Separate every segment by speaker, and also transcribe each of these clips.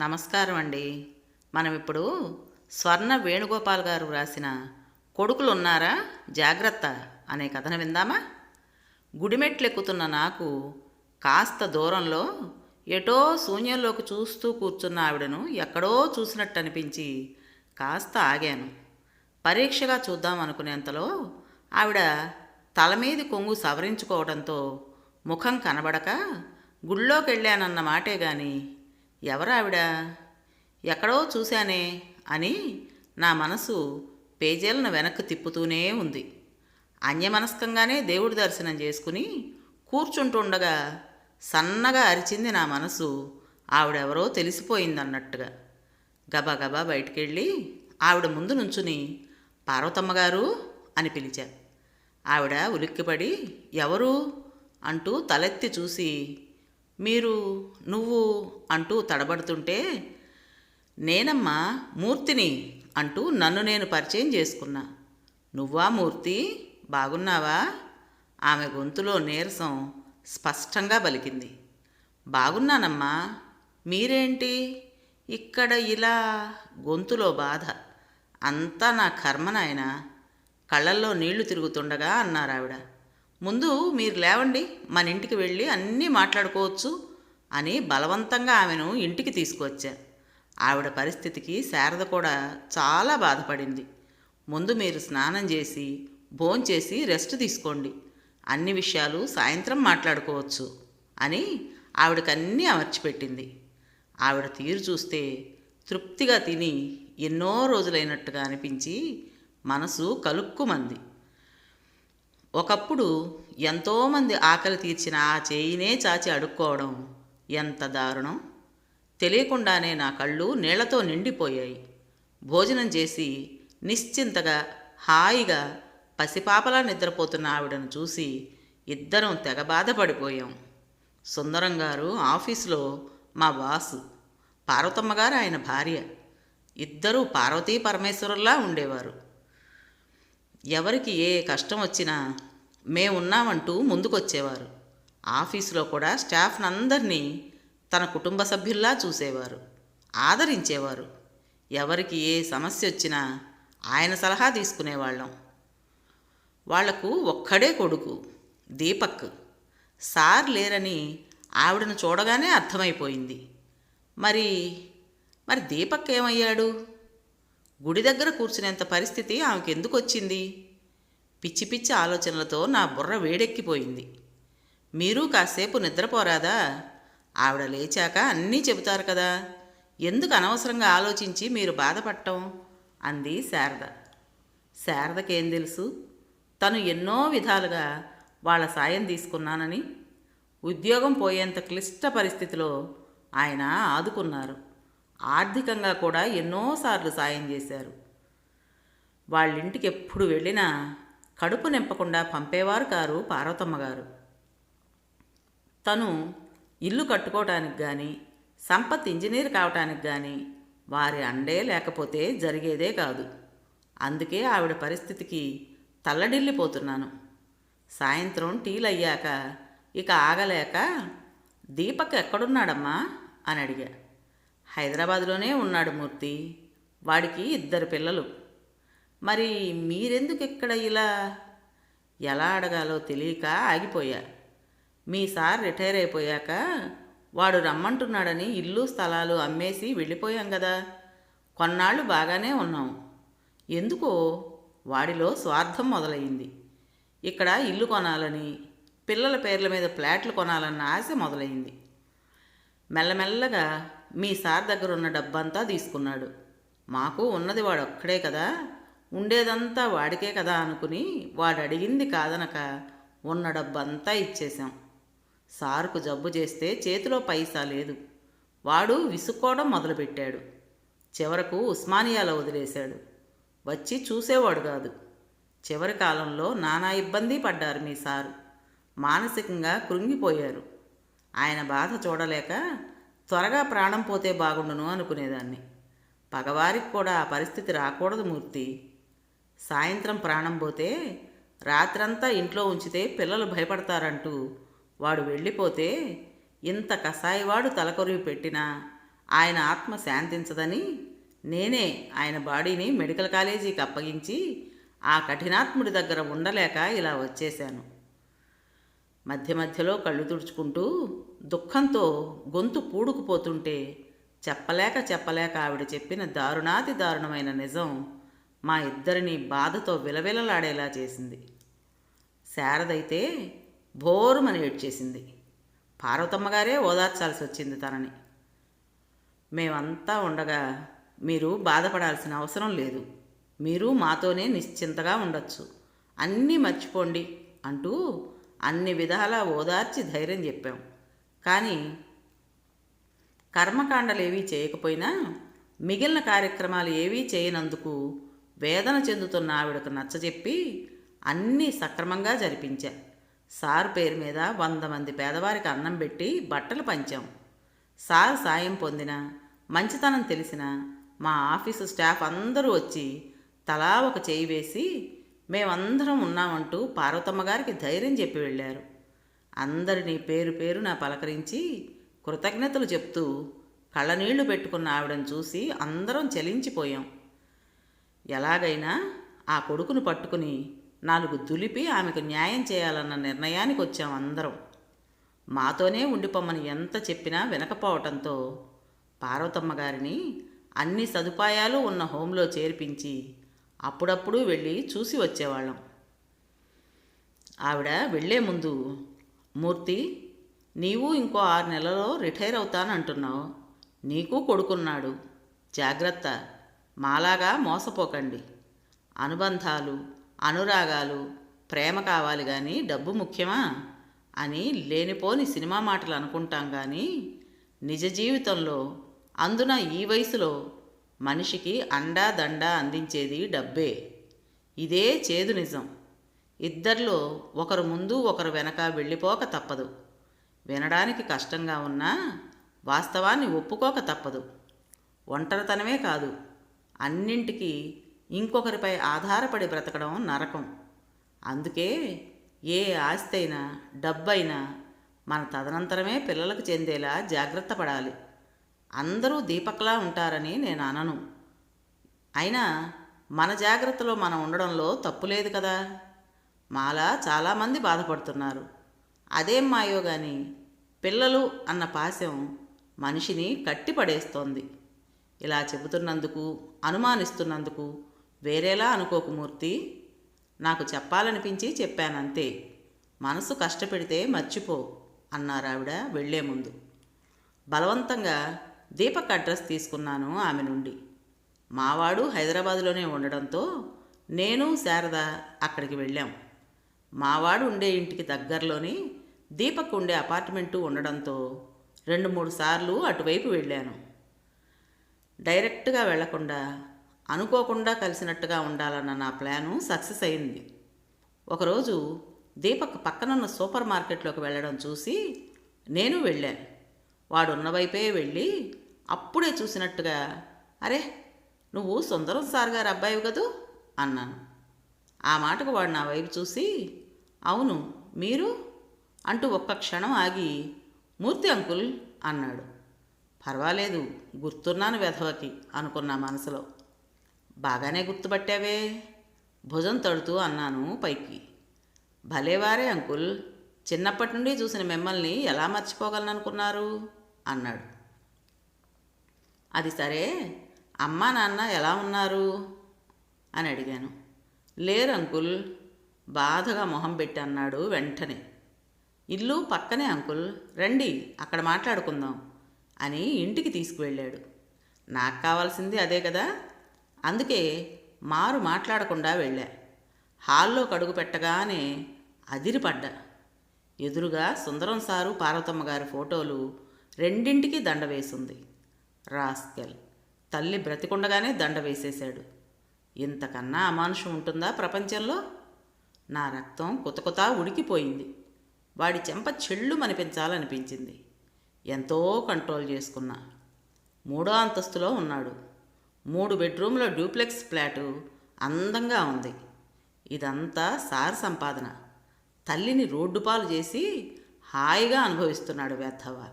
Speaker 1: నమస్కారం అండి మనం ఇప్పుడు స్వర్ణ వేణుగోపాల్ గారు రాసిన కొడుకులు ఉన్నారా జాగ్రత్త అనే కథను విందామా? గుడిమెట్లెక్కుతున్న నాకు కాస్త దూరంలో ఎటో శూన్యంలోకి చూస్తూ కూర్చున్న ఆవిడను ఎక్కడో చూసినట్టు అనిపించి కాస్త ఆగాను. పరీక్షగా చూద్దాం అనుకునేంతలో ఆవిడ తల మీది కొంగు సవరించుకోవడంతో ముఖం కనబడక గుళ్ళోకి వెళ్ళానన్న మాటే గాని ఎవరావిడ? ఎక్కడో చూశానే అని నా మనసు పేజీలను వెనక్కి తిప్పుతూనే ఉంది. అన్యమనస్కంగానే దేవుడి దర్శనం చేసుకుని కూర్చుంటుండగా సన్నగా అరిచింది నా మనసు ఆవిడెవరో తెలిసిపోయిందన్నట్టుగా. గబగబా బయటికెళ్ళి ఆవిడ ముందు నుంచుని పార్వతమ్మ గారు అని పిలిచా. ఆవిడ ఉలిక్కిపడి ఎవరు? అంటూ తలెత్తి చూసి మీరు నువ్వు అంటూ తడబడుతుంటే నేనమ్మా మూర్తిని అంటూ నన్ను నేను పరిచయం చేసుకున్నా. నువ్వా మూర్తి? బాగున్నావా? ఆమె గొంతులో నీరసం స్పష్టంగా పలికింది. బాగున్నానమ్మా. మీరేంటి? ఇక్కడ ఇలా గొంతులో బాధ. అంతా నా కర్మ నాయన. కళ్ళల్లో నీళ్ళు తిరుగుతుండగా అన్నారావిడ. ముందు మీరు లేవండి మన ఇంటికి వెళ్ళి అన్నీ మాట్లాడుకోవచ్చు అని బలవంతంగా ఆమెను ఇంటికి తీసుకువచ్చా. ఆవిడ పరిస్థితికి శారద కూడా చాలా బాధపడింది. ముందు మీరు స్నానం చేసి భోంచేసి రెస్ట్ తీసుకోండి. అన్ని విషయాలు సాయంత్రం మాట్లాడుకోవచ్చు అని ఆవిడకన్నీ అమర్చిపెట్టింది. ఆవిడ తీరు చూస్తే తృప్తిగా తిని ఎన్నో రోజులైనట్టుగా అనిపించి మనసు కలుక్కుమంది. ఒకప్పుడు ఎంతోమంది ఆకలి తీర్చిన ఆ చేయినే చాచి అడుక్కోవడం ఎంత దారుణం? తెలియకుండానే నా కళ్ళు నీళ్ళతో నిండిపోయాయి. భోజనం చేసి నిశ్చింతగా హాయిగా పసిపాపలా నిద్రపోతున్న ఆవిడను చూసి ఇద్దరం తెగ బాధపడిపోయాం. సుందరం గారు ఆఫీసులో మా బాసు పార్వతమ్మ గారు ఆయన భార్య. ఇద్దరూ పార్వతీ పరమేశ్వరుల్లా ఉండేవారు. ఎవరికి ఏ కష్టం వచ్చినా మేమున్నామంటూ ముందుకొచ్చేవారు. ఆఫీసులో కూడా స్టాఫ్నందరినీ తన కుటుంబ సభ్యుల్లా చూసేవారు. ఆదరించేవారు. ఎవరికి ఏ సమస్య వచ్చినా ఆయన సలహా తీసుకునేవాళ్ళం. వాళ్ళకు ఒక్కడే కొడుకు దీపక్. సార్ లేరని ఆవిడను చూడగానే అర్థమైపోయింది. మరి మరి దీపక్ ఏమయ్యాడు? గుడి దగ్గర కూర్చునేంత పరిస్థితి ఆమెకు ఎందుకు వచ్చింది పిచ్చి పిచ్చి ఆలోచనలతో నా బుర్ర వేడెక్కిపోయింది. మీరు కాసేపు నిద్రపోరాదా? ఆవిడ లేచాక అన్నీ చెబుతారు కదా. ఎందుకు అనవసరంగా ఆలోచించి మీరు బాధపడటం? అంది శారద. శారదకేం తెలుసు? తను ఎన్నో విధాలుగా వాళ్ళ సాయం తీసుకున్నానని ఉద్యోగం పోయేంత క్లిష్ట పరిస్థితిలో ఆయన ఆదుకున్నారు. ఆర్థికంగా కూడా ఎన్నోసార్లు సాయం చేశారు. వాళ్ళింటికి ఎప్పుడు వెళ్ళినా కడుపు నింపకుండా పంపేవారు కారు పార్వతమ్మ గారు. తను ఇల్లు కట్టుకోవటానికి కానీ సంపత్ ఇంజనీర్ కావటానికి కానీ వారి అండే లేకపోతే జరిగేదే కాదు. అందుకే ఆవిడ పరిస్థితికి తల్లడిల్లిపోతున్నాను. సాయంత్రం టీలు అయ్యాక ఇక ఆగలేక దీపక్ ఎక్కడున్నాడమ్మా? అని అడిగా. హైదరాబాద్లోనే ఉన్నాడు మూర్తి. వాడికి ఇద్దరు పిల్లలు. మరి మీరెందుకు ఇక్కడ ఇలా? ఎలా అడగాలో తెలియక ఆగిపోయా. మీ సార్ రిటైర్ అయిపోయాక వాడు రమ్మంటున్నాడని ఇల్లు స్థలాలు అమ్మేసి వెళ్ళిపోయాం కదా. కొన్నాళ్ళు బాగానే ఉన్నాం. ఎందుకో? వాడిలో స్వార్థం మొదలైంది ఇక్కడ ఇల్లు కొనాలని పిల్లల పేర్ల మీద ఫ్లాట్లు కొనాలన్న ఆశ మొదలైంది మెల్లమెల్లగా మీ సార్ దగ్గర ఉన్న డబ్బంతా తీసుకున్నాడు. మాకు ఉన్నది వాడు ఒక్కడే కదా. ఉండేదంతా వాడికే కదా అనుకుని వాడు అడిగింది కాదనక ఉన్న డబ్బంతా ఇచ్చేశాం. సార్కు జబ్బు చేస్తే చేతిలో పైసా లేదు. వాడు విసుక్కోవడం మొదలుపెట్టాడు. చివరకు ఉస్మానియాలో వదిలేశాడు. వచ్చి చూసేవాడు కాదు. చివరి కాలంలో నానా ఇబ్బంది పడ్డారు మీ సారు. మానసికంగా కృంగిపోయారు. ఆయన బాధ చూడలేక త్వరగా ప్రాణం పోతే బాగుండును అనుకునేదాన్ని. పగవారికి కూడా ఆ పరిస్థితి రాకూడదు మూర్తి. సాయంత్రం ప్రాణం పోతే రాత్రంతా ఇంట్లో ఉంచితే పిల్లలు భయపడతారంటూ వాడు వెళ్ళిపోతే ఇంత కసాయివాడు తలకొరివి పెట్టినా ఆయన ఆత్మ శాంతించదని నేనే ఆయన బాడీని మెడికల్ కాలేజీకి అప్పగించి ఆ కఠినాత్ముడి దగ్గర ఉండలేక ఇలా వచ్చేశాను. మధ్య మధ్యలో కళ్ళు తుడుచుకుంటూ దుఃఖంతో గొంతు పూడుకుపోతుంటే చెప్పలేక చెప్పలేక ఆవిడ చెప్పిన దారుణాతి దారుణమైన నిజం మా ఇద్దరిని బాధతో విలవిలలాడేలా చేసింది. శారదైతే భోరుమని ఏడ్చేసింది. పార్వతమ్మ గారే ఓదార్చాల్సి వచ్చింది తనని. మేమంతా ఉండగా మీరు బాధపడాల్సిన అవసరం లేదు. మీరు మాతోనే నిశ్చింతగా ఉండొచ్చు. అన్నీ మర్చిపోండి అంటూ అన్ని విధాలా ఓదార్చి ధైర్యం చెప్పాం. కానీ కర్మకాండలు ఏవీ చేయకపోయినా మిగిలిన కార్యక్రమాలు ఏవీ చేయనందుకు వేదన చెందుతున్న ఆవిడకు నచ్చజెప్పి అన్నీ సక్రమంగా జరిపించా. సార్ పేరు మీద వంద మంది పేదవారికి అన్నం పెట్టి బట్టలు పంచాం. సార్ సాయం పొందిన మంచితనం తెలిసిన మా ఆఫీసు స్టాఫ్ అందరూ వచ్చి తలా ఒక చేయి వేసి మేమందరం ఉన్నామంటూ పార్వతమ్మ గారికి ధైర్యం చెప్పి వెళ్ళారు. అందరినీ పేరు పేరున పలకరించి కృతజ్ఞతలు చెప్తూ కళ్ళనీళ్ళు పెట్టుకున్న ఆవిడను చూసి అందరం చలించిపోయాం. ఎలాగైనా ఆ కొడుకును పట్టుకుని నాలుగు దులిపి ఆమెకు న్యాయం చేయాలన్న నిర్ణయానికి వచ్చాం అందరం. మాతోనే ఉండిపోమ్మని ఎంత చెప్పినా వినకపోవటంతో పార్వతమ్మ గారిని అన్ని సదుపాయాలు ఉన్న హోంలో చేర్పించి అప్పుడప్పుడు వెళ్ళి చూసి వచ్చేవాళ్ళం. ఆవిడ వెళ్ళే ముందు మూర్తి నీవు ఇంకో ఆరు నెలలో రిటైర్ అవుతానంటున్నావు నీకు కొడుకున్నాడు. జాగ్రత్త. మాలాగా మోసపోకండి. అనుబంధాలు అనురాగాలు ప్రేమ కావాలి కానీ డబ్బు ముఖ్యమా? అని లేనిపోని సినిమా మాటలు అనుకుంటాం కానీ నిజ జీవితంలో అందున ఈ వయసులో మనిషికి అండా దండా అందించేది డబ్బే. ఇదే చేదు నిజం. ఇద్దరిలో ఒకరు ముందు ఒకరు వెనక వెళ్ళిపోక తప్పదు. వినడానికి కష్టంగా ఉన్నా వాస్తవాన్ని ఒప్పుకోక తప్పదు. ఒంటరితనమే కాదు అన్నింటికీ ఇంకొకరిపై ఆధారపడి బ్రతకడం నరకం. అందుకే ఏ ఆస్తి అయినా డబ్బైనా మన తదనంతరమే పిల్లలకు చెందేలా జాగ్రత్త పడాలి. అందరూ దీపక్లా ఉంటారని నేను అనను. అయినా మన జాగ్రత్తలో మనం ఉండడంలో తప్పు లేదు కదా? మాలా చాలామంది బాధపడుతున్నారు. అదేం మాయో గాని పిల్లలు అన్న పాశం మనిషిని కట్టిపడేస్తోంది. ఇలా చెబుతున్నందుకు అనుమానిస్తున్నందుకు వేరేలా అనుకోకు మూర్తి. నాకు చెప్పాలనిపించి చెప్పానంతే. మనసు కష్టపెడితే మర్చిపో అన్నారావిడ వెళ్ళే ముందు. బలవంతంగా దీపక్ అడ్రస్ తీసుకున్నాను ఆమె నుండి. మావాడు హైదరాబాదులోనే ఉండడంతో నేను శారద అక్కడికి వెళ్ళాం. మావాడు ఉండే ఇంటికి దగ్గరలోని దీపక్ ఉండే అపార్ట్మెంటు ఉండడంతో రెండు మూడు సార్లు అటువైపు వెళ్ళాను. డైరెక్ట్గా వెళ్ళకుండా అనుకోకుండా కలిసినట్టుగా ఉండాలన్న నా ప్లాను సక్సెస్ అయింది. ఒకరోజు దీపక్ పక్కనున్న సూపర్ మార్కెట్లోకి వెళ్ళడం చూసి నేను వెళ్ళాను. వాడున్న వైపే వెళ్ళి అప్పుడే చూసినట్టుగా అరే నువ్వు సుందరం సార్ గారు అబ్బాయి కదూ? అన్నాను. ఆ మాటకు వాడు నా వైపు చూసి అవును మీరు? అంటూ ఒక్క క్షణం ఆగి మూర్తి అంకుల్ అన్నాడు. పర్వాలేదు గుర్తున్నాను వెధవకి అనుకున్నా మనసులో. బాగానే గుర్తుపట్టావే? భుజం తడుతూ అన్నాను పైకి. భలేవారే అంకుల్ చిన్నప్పటి నుండి చూసిన మిమ్మల్ని ఎలా మర్చిపోగలననుకున్నారు? అన్నాడు. అది సరే అమ్మా నాన్న ఎలా ఉన్నారు? అని అడిగాను. లేరు అంకుల్ బాధగా మొహం పెట్టి అన్నాడు వెంటనే. ఇల్లు పక్కనే అంకుల్ రండి అక్కడ మాట్లాడుకుందాం అని ఇంటికి తీసుకువెళ్ళాడు. నాకు కావాల్సింది అదే కదా? అందుకే మారు మాట్లాడకుండా వెళ్ళా. హాల్లో కడుగు పెట్టగానే అదిరిపడ్డా. ఎదురుగా సుందరం సారు పార్వతమ్మ గారి ఫోటోలు రెండింటికి దండ వేసింది. రాస్కెల్ తల్లి బ్రతికుండగానే దండ వేసేశాడు. ఇంతకన్నా అమానుషం ఉంటుందా ప్రపంచంలో? నా రక్తం కుతకుతా ఉడికిపోయింది. వాడి చెంప చెళ్ళు మనిపించాలనిపించింది ఎంతో కంట్రోల్ చేసుకున్నా. మూడో అంతస్తులో ఉన్నాడు. మూడు బెడ్రూమ్ల డ్యూప్లెక్స్ ఫ్లాటు అందంగా ఉంది. ఇదంతా సార్ సంపాదన. తల్లిని రోడ్డు పాలు చేసి హాయిగా అనుభవిస్తున్నాడు వ్యర్థవ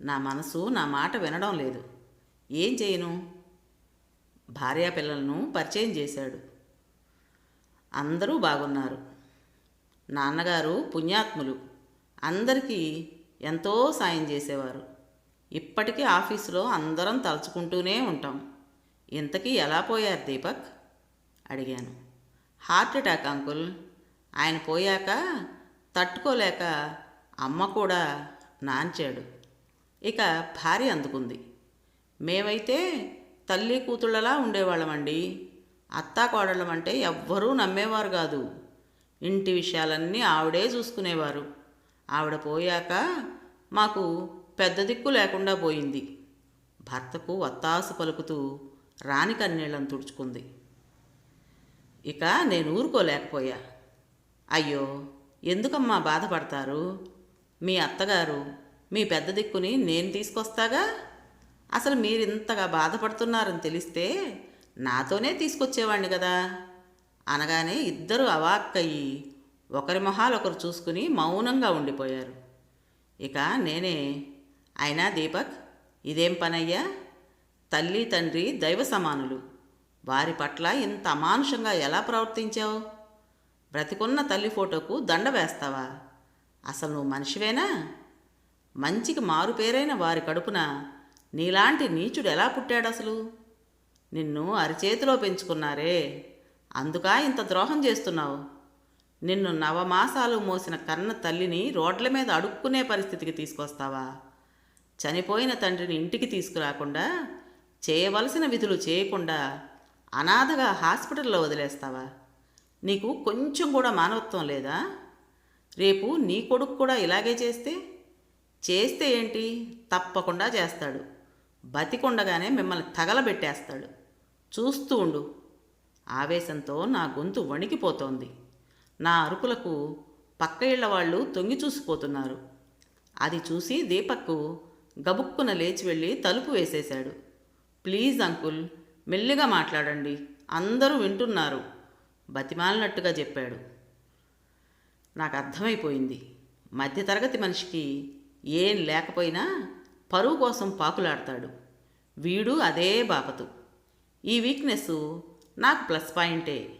Speaker 1: నా మనసు నా మాట వినడం లేదు. ఏం చేయను? భార్యా పిల్లలను పరిచయం చేశాడు. అందరూ బాగున్నారు. నాన్నగారు పుణ్యాత్ములు. అందరికీ ఎంతో సాయం చేసేవారు. ఇప్పటికీ ఆఫీసులో అందరం తలుచుకుంటూనే ఉంటాం. ఇంతకీ ఎలా పోయారు దీపక్? అడిగాను. Heart attack uncle. ఆయన పోయాక తట్టుకోలేక అమ్మ కూడా నాంచాడు ఇక భార్య అందుకుంది. మేమైతే తల్లి కూతుళ్ళలా ఉండేవాళ్ళమండి. అత్తా కోడళ్ళం అంటే ఎవ్వరూ నమ్మేవారు కాదు. ఇంటి విషయాలన్నీ ఆవిడే చూసుకునేవారు. ఆవిడ పోయాక మాకు పెద్ద దిక్కు లేకుండా పోయింది. భర్తకు వత్తాసు పలుకుతూ రాణి కన్నీళ్ళను తుడుచుకుంది. ఇక నేను ఊరుకోలేకపోయా. అయ్యో ఎందుకమ్మా బాధపడతారు? మీ అత్తగారు మీ పెద్ద దిక్కుని నేను తీసుకొస్తాగా? అసలు మీరు ఇంతగా బాధపడుతున్నారని తెలిస్తే నాతోనే తీసుకొచ్చేవాడిని కదా. అనగానే ఇద్దరు అవాక్కయ్యి ఒకరి మొహాలు ఒకరు చూసుకుని మౌనంగా ఉండిపోయారు. ఇక నేనే అయినా దీపక్ ఇదేం పనయ్యా? తల్లి తండ్రి దైవ సమానులు. వారి పట్ల ఇంత అమానుషంగా ఎలా ప్రవర్తించావు? బ్రతికున్న తల్లి ఫోటోకు దండ వేస్తావా? అసలు నువ్వు మనిషివేనా? మంచికి మారుపేరైన వారి కడుపున నీలాంటి నీచుడు ఎలా పుట్టాడు అసలు? నిన్ను అరిచేతిలో పెంచుకున్నారే. అందుకా ఇంత ద్రోహం చేస్తున్నావు? నిన్ను నవమాసాలు మోసిన కన్న తల్లిని రోడ్ల మీద అడుక్కునే పరిస్థితికి తీసుకొస్తావా? చనిపోయిన తండ్రిని ఇంటికి తీసుకురాకుండా చేయవలసిన విధులు చేయకుండా అనాథగా హాస్పిటల్లో వదిలేస్తావా? నీకు కొంచెం కూడా మానవత్వం లేదా? రేపు నీ కొడుకు కూడా ఇలాగే చేస్తే చేస్తే ఏంటి? తప్పకుండా చేస్తాడు. బతికుండగానే మిమ్మల్ని తగలబెట్టేస్తాడు. చూస్తూ ఉండు. ఆవేశంతో నా గొంతు వణికిపోతోంది. నా అరుపులకు పక్క ఇళ్ళ వాళ్ళు తొంగి చూసిపోతున్నారు. అది చూసి దీపక్కు గబుక్కున లేచి వెళ్ళి తలుపు వేసేశాడు. ప్లీజ్ అంకుల్ మెల్లిగా మాట్లాడండి. అందరూ వింటున్నారు. బతిమాలినట్టుగా చెప్పాడు. నాకు అర్థమైపోయింది. మధ్యతరగతి మనిషికి ఏం లేకపోయినా పరువు కోసం పాకులాడతాడు. వీడు అదే బాపతు. ఈ వీక్నెస్ నాకు ప్లస్ పాయింటే.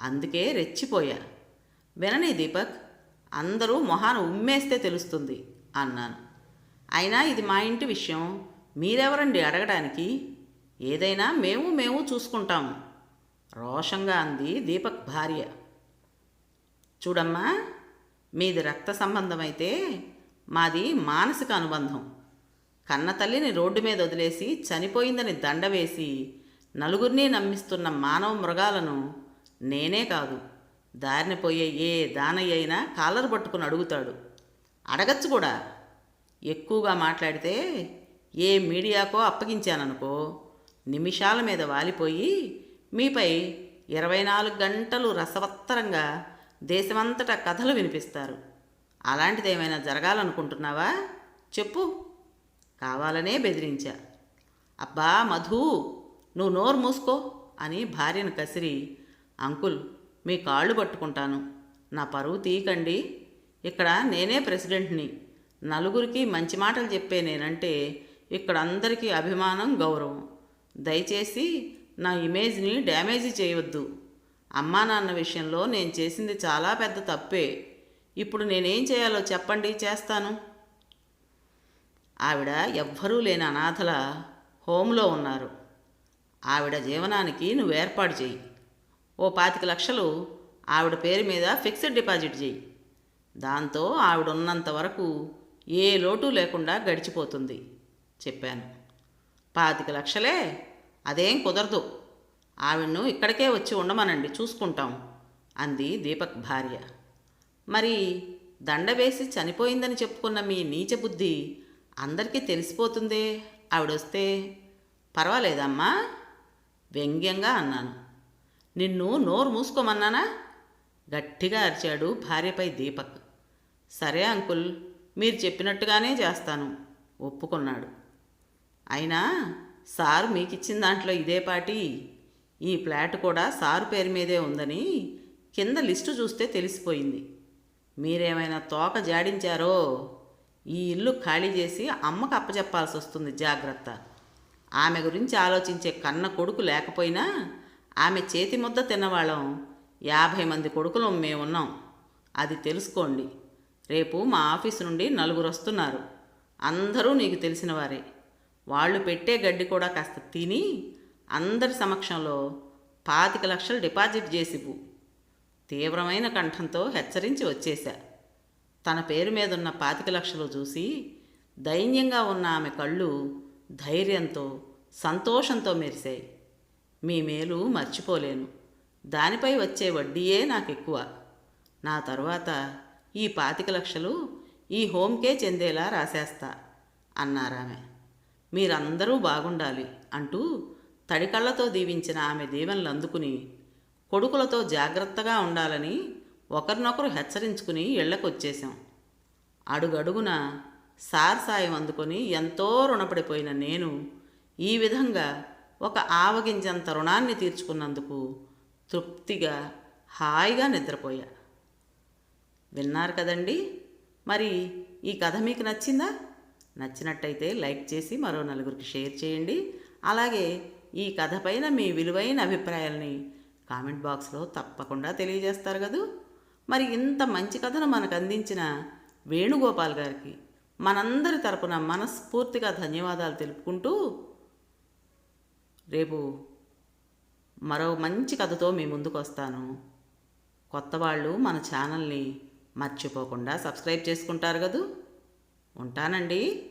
Speaker 1: అందుకే రెచ్చిపోయా. వినని దీపక్ అందరూ మొహాన ఉమ్మేస్తే తెలుస్తుంది అన్నాను. అయినా ఇది మా ఇంటి విషయం. మీరెవరండి అడగడానికి? ఏదైనా మేము మేము చూసుకుంటాము రోషంగా అంది దీపక్ భార్య. చూడమ్మా మీది రక్త సంబంధమైతే మాది మానసిక అనుబంధం. కన్న తల్లిని రోడ్డు మీద వదిలేసి చనిపోయిందని దండ వేసి నలుగురిని నమ్మిస్తున్న మానవ మృగాలను నేనే కాదు. దారిని పోయే ఏ దానయ్య అయినా కాలర్ పట్టుకుని అడుగుతాడు. అడగచ్చు కూడా. ఎక్కువగా మాట్లాడితే ఏ మీడియాకో అప్పగించాననుకో నిమిషాల మీద వాలిపోయి మీపై ఇరవై నాలుగు గంటలు రసవత్తరంగా దేశమంతటా కథలు వినిపిస్తారు. అలాంటిది ఏమైనా జరగాలనుకుంటున్నావా? చెప్పు. కావాలనే బెదిరించా. అబ్బా మధు నువ్వు నోరు మూసుకో అని భార్యను కసిరి అంకుల్ మీ కాళ్ళు పట్టుకుంటాను. నా పరువు తీయకండి. ఇక్కడ నేనే ప్రెసిడెంట్ని. నలుగురికి మంచి మాటలు చెప్పే నేనంటే ఇక్కడ అందరికీ అభిమానం గౌరవం. దయచేసి నా ఇమేజ్ని డ్యామేజ్ చేయవద్దు. అమ్మా నాన్న విషయంలో నేను చేసింది చాలా పెద్ద తప్పే. ఇప్పుడు నేనేం చేయాలో చెప్పండి చేస్తాను. ఆవిడ ఎవ్వరూ లేని అనాథల హోంలో ఉన్నారు. ఆవిడ జీవనానికి నువ్వు ఏర్పాటు చెయ్యి ఓ పాతిక లక్షలు ఆవిడ పేరు మీద ఫిక్స్డ్ డిపాజిట్ చెయ్యి దాంతో ఆవిడ ఉన్నంత వరకు ఏ లోటు లేకుండా గడిచిపోతుంది చెప్పాను. పాతిక లక్షలే అదేం కుదరదు. ఆవిడను ఇక్కడికే వచ్చి ఉండమనండి చూసుకుంటాం అంది దీపక్ భార్య. మరి దండ వేసి చనిపోయిందని చెప్పుకున్న మీ నీచ బుద్ధి అందరికీ తెలిసిపోతుందే? ఆవిడొస్తే పర్వాలేదమ్మా వ్యంగ్యంగా అన్నాను. నిన్ను నోరు మూసుకోమన్నానా? గట్టిగా అరిచాడు భార్యపై దీపక్. సరే అంకుల్ మీరు చెప్పినట్టుగానే చేస్తాను ఒప్పుకున్నాడు. అయినా సారు మీకిచ్చిన దాంట్లో ఇదే పాటి. ఈ ఫ్లాట్ కూడా సారు పేరు మీదే ఉందని కింద లిస్టు చూస్తే తెలిసిపోయింది. మీరేమైనా తోక జాడించారో ఈ ఇల్లు ఖాళీ చేసి అమ్మకు అప్పచెప్పాల్సి వస్తుంది జాగ్రత్త. ఆమె గురించి ఆలోచించే కన్న కొడుకు లేకపోయినా ఆమె చేతి ముద్ద తిన్నవాళ్ళం. యాభై మంది కొడుకులు మేమున్నాం. అది తెలుసుకోండి. రేపు మా ఆఫీస్ నుండి నలుగురు వస్తున్నారు. అందరూ నీకు తెలిసిన వారే. వాళ్ళు పెట్టే గడ్డి కూడా కాస్త తిని అందరి సమక్షంలో పాతిక లక్షలు డిపాజిట్ చేసిపు తీవ్రమైన కంఠంతో హెచ్చరించి వచ్చేశా. తన పేరు మీద ఉన్న పాతిక లక్షలు చూసి దైన్యంగా ఉన్న ఆమె కళ్ళు ధైర్యంతో సంతోషంతో మెరిశాయి. మీ మేలు మర్చిపోలేను. దానిపై వచ్చే వడ్డీయే నాకు ఎక్కువ నా తరువాత ఈ పాతిక లక్షలు ఈ హోమ్కే చెందేలా రాసేస్తా అన్నారామె. మీరందరూ బాగుండాలి అంటూ తడికళ్ళతో దీవించిన ఆమె దీవెనలు అందుకుని కొడుకులతో జాగ్రత్తగా ఉండాలని ఒకరినొకరు హెచ్చరించుకుని ఇళ్ళకొచ్చేశాం అడుగడుగున సార్ సాయం అందుకొని ఎంతో రుణపడిపోయిన నేను ఈ విధంగా ఒక ఆవగింజంత రుణాన్ని తీర్చుకున్నందుకు తృప్తిగా హాయిగా నిద్రపోయా. విన్నారు కదండి? మరి ఈ కథ మీకు నచ్చిందా? నచ్చినట్టయితే లైక్ చేసి మరో నలుగురికి షేర్ చేయండి. అలాగే ఈ కథ పైన మీ విలువైన అభిప్రాయాల్ని కామెంట్ బాక్స్లో తప్పకుండా తెలియజేస్తారు కదూ? మరి ఇంత మంచి కథను మనకు అందించిన వేణుగోపాల్ గారికి మనందరి తరపున మనస్ఫూర్తిగా ధన్యవాదాలు తెలుపుకుంటూ రేపు మరో మంచి కథతో మీ ముందుకు వస్తాను. కొత్త వాళ్ళు మన ఛానల్ని మర్చిపోకుండా సబ్స్క్రైబ్ చేసుకుంటారు కదూ? ఉంటానండి.